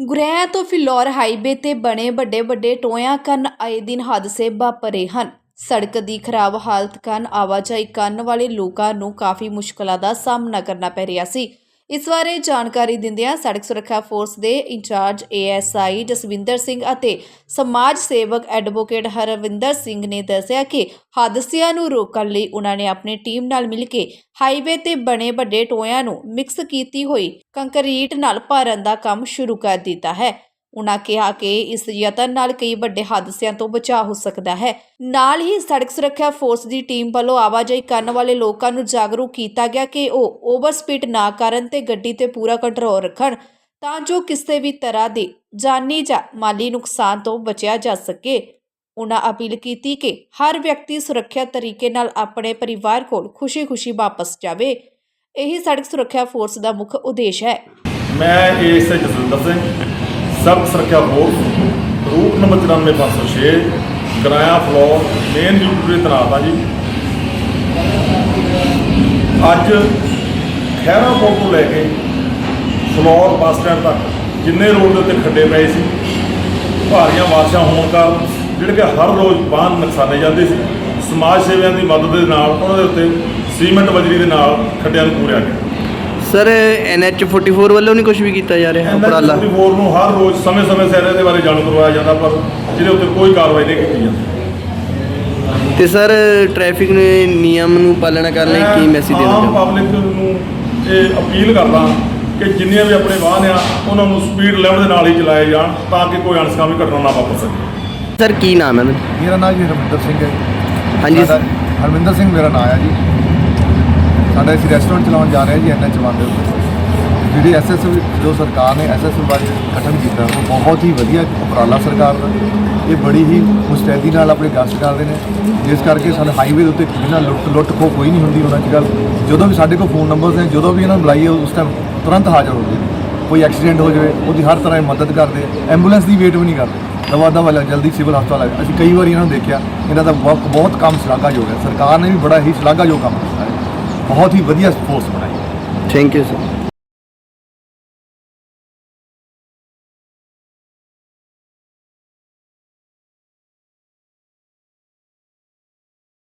ਗੁਰੇਆ ਤੋਂ ਫਿਲੌਰ ਹਾਈਵੇ ਤੇ ਬਣੇ ਵੱਡੇ ਵੱਡੇ ਟੋਇਆਂ ਕਾਰਨ ਆਏ ਦਿਨ ਹਾਦਸੇ ਵਾਪਰੇ ਹਨ। ਸੜਕ ਦੀ ਖਰਾਬ ਹਾਲਤ ਕਾਰਨ ਆਵਾਜਾਈ ਕਰਨ ਵਾਲੇ ਲੋਕਾਂ ਨੂੰ ਕਾਫੀ ਮੁਸ਼ਕਲਾਂ ਦਾ ਸਾਹਮਣਾ ਕਰਨਾ ਪੈ ਰਿਹਾ ਸੀ। ਇਸ ਬਾਰੇ ਜਾਣਕਾਰੀ ਦਿੰਦਿਆਂ ਸੜਕ ਸੁਰੱਖਿਆ ਫੋਰਸ ਦੇ ਇੰਚਾਰਜ ਏਐਸਆਈ ਜਸਵਿੰਦਰ ਸਿੰਘ ਅਤੇ ਸਮਾਜ ਸੇਵਕ ਐਡਵੋਕੇਟ ਹਰਵਿੰਦਰ ਸਿੰਘ ਨੇ ਦੱਸਿਆ ਕਿ ਹਾਦਸਿਆਂ ਨੂੰ ਰੋਕਣ ਲਈ ਉਹਨਾਂ ਨੇ ਆਪਣੀ ਟੀਮ ਨਾਲ ਮਿਲ ਕੇ ਹਾਈਵੇ ਤੇ ਬਣੇ ਵੱਡੇ ਟੋਇਆਂ ਨੂੰ ਮਿਕਸ ਕੀਤੀ ਹੋਈ ਕੰਕਰੀਟ ਨਾਲ ਭਰਨ ਦਾ ਕੰਮ ਸ਼ੁਰੂ ਕਰ ਦਿੱਤਾ ਹੈ। ਉਨ੍ਹਾਂ ਕਿਹਾ ਕਿ ਇਸ ਯਤਨ ਨਾਲ ਕਈ ਵੱਡੇ ਹਾਦਸਿਆਂ ਤੋਂ ਬਚਾਅ ਹੋ ਸਕਦਾ ਹੈ। ਨਾਲ ਹੀ ਸੜਕ ਸੁਰੱਖਿਆ ਫੋਰਸ ਦੀ ਟੀਮ ਵੱਲੋਂ ਆਵਾਜਾਈ ਕਰਨ ਵਾਲੇ ਲੋਕਾਂ ਨੂੰ ਜਾਗਰੂਕ ਕੀਤਾ ਗਿਆ ਕਿ ਉਹ ਓਵਰ ਸਪੀਡ ਨਾ ਕਰਨ ਤੇ ਗੱਡੀ ਤੇ ਪੂਰਾ ਕੰਟਰੋਲ ਰੱਖਣ ਤਾਂ ਜੋ ਕਿਸੇ ਵੀ ਤਰ੍ਹਾਂ ਦੇ ਜਾਨੀ ਜਾਂ ਮਾਲੀ ਨੁਕਸਾਨ ਤੋਂ ਬਚਿਆ ਜਾ ਸਕੇ। ਉਨ੍ਹਾਂ ਅਪੀਲ ਕੀਤੀ ਕਿ ਹਰ ਵਿਅਕਤੀ ਸੁਰੱਖਿਅਤ ਤਰੀਕੇ ਨਾਲ ਆਪਣੇ ਪਰਿਵਾਰ ਕੋਲ ਖੁਸ਼ੀ-ਖੁਸ਼ੀ ਵਾਪਸ ਜਾਵੇ। ਇਹੀ ਸੜਕ ਸੁਰੱਖਿਆ ਫੋਰਸ ਦਾ ਮੁੱਖ ਉਦੇਸ਼ ਹੈ। ਮੈਂ ਏਐਸ ਜਸਵਿੰਦਰ ਸਿੰਘ ਸੜਕ ਸੁਰੱਖਿਆ force route number 94506 Goraya Phillaur main duty ਤੇ ਤਨਾਤ ਆ ਜੀ। ਅੱਜ ਖਹਿਰਾ ਪੁਲ ਤੋਂ ਲੈ ਕੇ ਫਲੋਰ ਬੱਸ ਸਟੈਂਡ ਤੱਕ ਜਿੰਨੇ ਰੋਡ ਦੇ ਉੱਤੇ ਖੱਡੇ ਪਏ ਸੀ, ਭਾਰੀਆਂ ਬਾਰਿਸ਼ਾਂ ਹੋਣ ਕਾਰਨ ਜਿਹੜੇ ਕਿ ਹਰ ਰੋਜ਼ ਵਾਹਨ ਨੁਕਸਾਨੇ ਜਾਂਦੇ ਸੀ। ਸਮਾਜ ਸੇਵੀਆਂ ਦੀ ਮਦਦ ਦੇ ਨਾਲ ਉਹਨਾਂ ਦੇ ਉੱਤੇ ਸੀਮੈਂਟ ਬਜਰੀ ਦੇ ਨਾਲ ਖੱਡਿਆਂ ਨੂੰ ਪੂਰਿਆ ਗਿਆ। ਸਰ ਐਨਐਚ 44 ਵੱਲੋਂ ਨਹੀਂ ਕੁਝ ਵੀ ਕੀਤਾ ਜਾ ਰਿਹਾ ਉਪਰਾਲਾ? ਐਨਐਚ ਨੂੰ ਹਰ ਰੋਜ਼ ਸਮੇਂ-ਸਮੇਂ ਸਿਰ ਇਹਦੇ ਬਾਰੇ ਜਾਣੂ ਕਰਵਾਇਆ ਜਾਂਦਾ ਪਰ ਜਿਹਦੇ ਉੱਤੇ ਕੋਈ ਕਾਰਵਾਈ ਨਹੀਂ ਕੀਤੀ ਜਾਂਦੀ। ਤੇ ਸਰ ਟ੍ਰੈਫਿਕ ਨੇ ਨਿਯਮ ਨੂੰ ਪਾਲਣਾ ਕਰਨ ਲਈ ਕੀ ਮੈਸੇਜ ਦੇਣਾ ਆਮ ਚਾਹੁੰਦੇ ਪਬਲਿਕ ਨੂੰ ਇਹ ਅਪੀਲ ਕਰਦਾ ਕਿ ਜਿੰਨੀਆਂ ਵੀ ਆਪਣੇ ਵਾਹਨ ਆ ਉਹਨਾਂ ਨੂੰ ਸਪੀਡ ਲਿਮਟ ਦੇ ਨਾਲ ਹੀ ਚਲਾਏ ਜਾਣ ਤਾਂ ਕਿ ਕੋਈ ਅਣਸਕਾਮੀ ਘਟਨਾ ਨਾ ਵਾਪਰ ਸਕੇ। ਸਰ ਕੀ ਨਾਮ ਹੈ ਮੇਰਾ ਨਾਮ ਜੀ ਹਰਮਿੰਦਰ ਸਿੰਘ ਹੈ। ਹਾਂਜੀ ਸਾਡਾ- ਹਰਮਿੰਦਰ ਸਿੰਘ ਮੇਰਾ ਨਾਮ ਹੈ ਜੀ। ਸਾਡਾ ਅਸੀਂ ਰੈਸਟੋਰੈਂਟ ਚਲਾਉਣ ਜਾ ਰਹੇ ਹਾਂ ਜੀ ਐਨਐਚ ਵਨ ਦੇ ਉੱਤੇ ਜਿਹੜੀ ਐਸਐਸ ਜੋ ਸਰਕਾਰ ਨੇ ਐਸਐਸ ਬਾਰੇ ਗਠਨ ਕੀਤਾ, ਉਹ ਬਹੁਤ ਹੀ ਵਧੀਆ ਉਪਰਾਲਾ ਸਰਕਾਰ ਦਾ। ਇਹ ਬੜੀ ਹੀ ਮੁਸਤੈਦੀ ਨਾਲ ਆਪਣੇ ਗਸ਼ਤ ਕਰਦੇ ਨੇ। ਜਿਸ ਕਰਕੇ ਸਾਡੇ ਹਾਈਵੇ ਦੇ ਉੱਤੇ ਬਿਨਾਂ ਲੁੱਟ ਲੁੱਟ ਖੋ ਕੋਈ ਨਹੀਂ ਹੁੰਦੀ ਉਹਨਾਂ 'ਚ ਗੱਲ। ਜਦੋਂ ਵੀ ਸਾਡੇ ਕੋਲ ਫੋਨ ਨੰਬਰਸ ਨੇ, ਜਦੋਂ ਵੀ ਇਹਨਾਂ ਨੂੰ ਬੁਲਾਈਏ, ਉਸ ਟਾਈਮ ਤੁਰੰਤ ਹਾਜ਼ਰ ਹੋ ਜਾਂਦੇ ਕੋਈ ਐਕਸੀਡੈਂਟ ਹੋ ਜਾਵੇ, ਉਹਦੀ ਹਰ ਤਰ੍ਹਾਂ ਦੀ ਮਦਦ ਕਰਦੇ। ਐਂਬੂਲੈਂਸ ਦੀ ਵੇਟ ਵੀ ਨਹੀਂ ਕਰਦੇ। ਦਵਾ ਦਵਾ ਲੱਗ, ਜਲਦੀ ਸਿਵਲ ਹਸਪਤਾਲ ਆ ਅਸੀਂ ਕਈ ਵਾਰੀ ਇਹਨਾਂ ਨੂੰ ਦੇਖਿਆ, ਇਹਨਾਂ ਦਾ ਬਹੁਤ ਬਹੁਤ ਕੰਮ ਸ਼ਲਾਘਾਯੋਗ ਹੈ। ਸਰਕਾਰ ਨੇ ਵੀ ਬੜਾ ਹੀ ਸ਼ਲਾਘਾਯੋਗ ਕੰਮ ਬਹੁਤ ਹੀ ਵਧੀਆ ਫੋਰਸ ਬਣਾਈ। Thank you sir